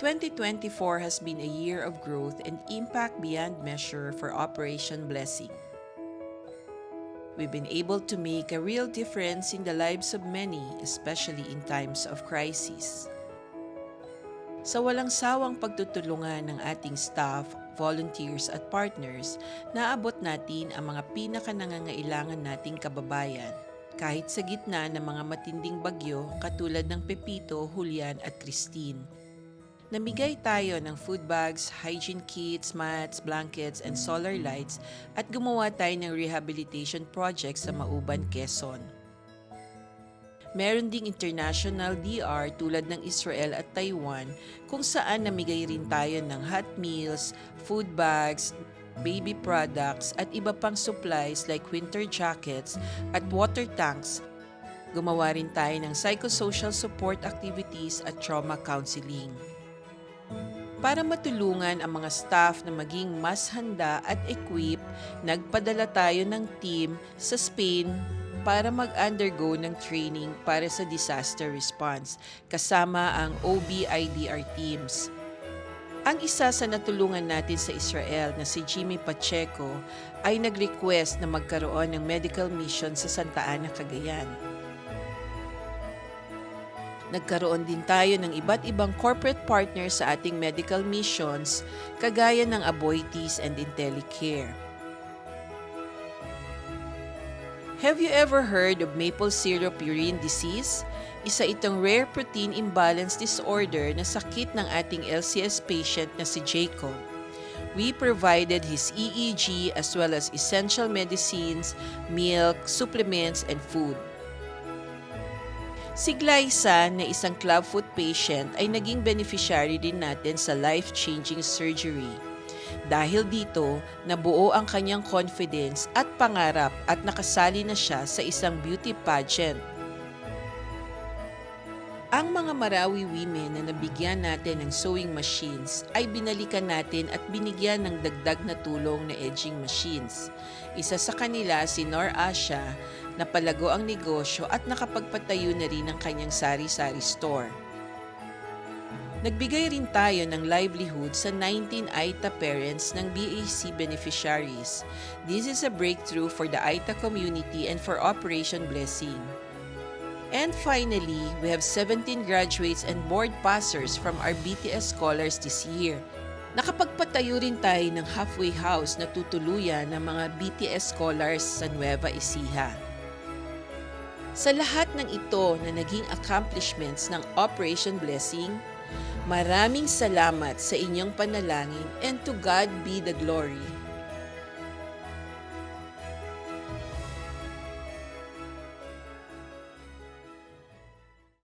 2024 has been a year of growth and impact beyond measure for Operation Blessing. We've been able to make a real difference in the lives of many, especially in times of crisis. Sa walang sawang pagtutulungan ng ating staff, volunteers at partners, naabot natin ang mga pinakanangangailangan nating kababayan kahit sa gitna ng mga matinding bagyo katulad ng Pepito, Julian at Christine. Namigay tayo ng food bags, hygiene kits, mats, blankets, and solar lights at gumawa tayo ng rehabilitation project sa Mauban, Quezon. Meron ding international DR tulad ng Israel at Taiwan kung saan namigay rin tayo ng hot meals, food bags, baby products at iba pang supplies like winter jackets at water tanks. Gumawa rin tayo ng psychosocial support activities at trauma counseling. Para matulungan ang mga staff na maging mas handa at equip, nagpadala tayo ng team sa Spain para mag-undergo ng training para sa disaster response kasama ang OBIDR teams. Ang isa sa natulungan natin sa Israel na si Jimmy Pacheco ay nag-request na magkaroon ng medical mission sa Santa Ana, Cagayan. Nagkaroon din tayo ng iba't ibang corporate partners sa ating medical missions kagaya ng Aboitiz and IntelliCare. Have you ever heard of maple syrup urine disease? Isa itong rare protein imbalance disorder na sakit ng ating LCS patient na si Jacob. We provided his EEG as well as essential medicines, milk, supplements, and food. Si Glyza na isang clubfoot patient ay naging beneficiary din natin sa life-changing surgery. Dahil dito, nabuo ang kanyang confidence at pangarap at nakasali na siya sa isang beauty pageant. Ang mga Marawi women na nabigyan natin ng sewing machines ay binalikan natin at binigyan ng dagdag na tulong na edging machines. Isa sa kanila si Nor Asha na palago ang negosyo at nakapagpatayo na rin ng kanyang sari-sari store. Nagbigay rin tayo ng livelihood sa 19 AITA parents ng BAC beneficiaries. This is a breakthrough for the AITA community and for Operation Blessing. And finally, we have 17 graduates and board passers from our BTS scholars this year. Nakapagpatayo rin tayo ng halfway house na tutuluyan ng mga BTS scholars sa Nueva Ecija. Sa lahat ng ito na naging accomplishments ng Operation Blessing, maraming salamat sa inyong panalangin and to God be the glory.